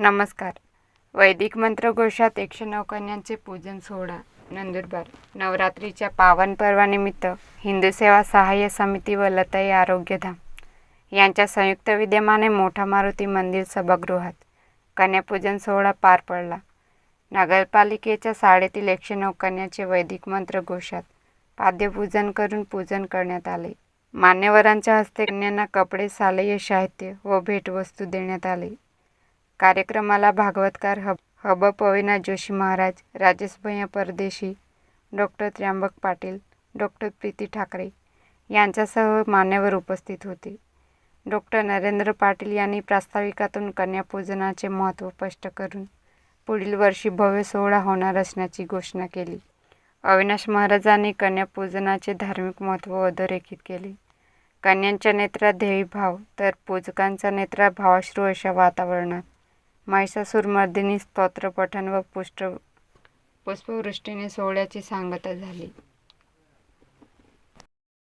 नमस्कार. वैदिक मंत्रघोषात एकशे नऊ कन्यांचे पूजन सोहळा नंदुरबार. नवरात्रीच्या पावन पर्वानिमित्त हिंदू सेवा सहाय्य समिती व लताई आरोग्यधाम यांच्या संयुक्त विद्यमाने मोठा मारुती मंदिर सभागृहात कन्यापूजन सोहळा पार पडला. नगरपालिकेच्या शाळेतील एकशे नऊ कन्याचे वैदिक मंत्रघोषात पाद्यपूजन करून पूजन करण्यात आले. मान्यवरांच्या हस्ते कन्यांना कपडे शालेय साहित्य व भेटवस्तू देण्यात आले. कार्यक्रमाला भागवतकार हब हब पविना जोशी महाराज राजेश भैया परदेशी डॉक्टर त्र्यंबक पाटील डॉक्टर प्रीती ठाकरे यांच्यासह मान्यवर उपस्थित होते. डॉक्टर नरेंद्र पाटील यांनी प्रास्ताविकातून कन्यापूजनाचे महत्त्व स्पष्ट करून पुढील वर्षी भव्य सोहळा होणार असण्याची घोषणा केली. अविनाश महाराजांनी कन्यापूजनाचे धार्मिक महत्त्व अधोरेखित केले. कन्यांच्या नेत्रात ध्येयभाव तर पूजकांच्या नेत्रात भावाश्रू अशा वातावरणात महिषासूरमर्दिनी स्तोत्रपठण व पुष्ट पुष्पवृष्टीने सोहळ्याची सांगता झाली.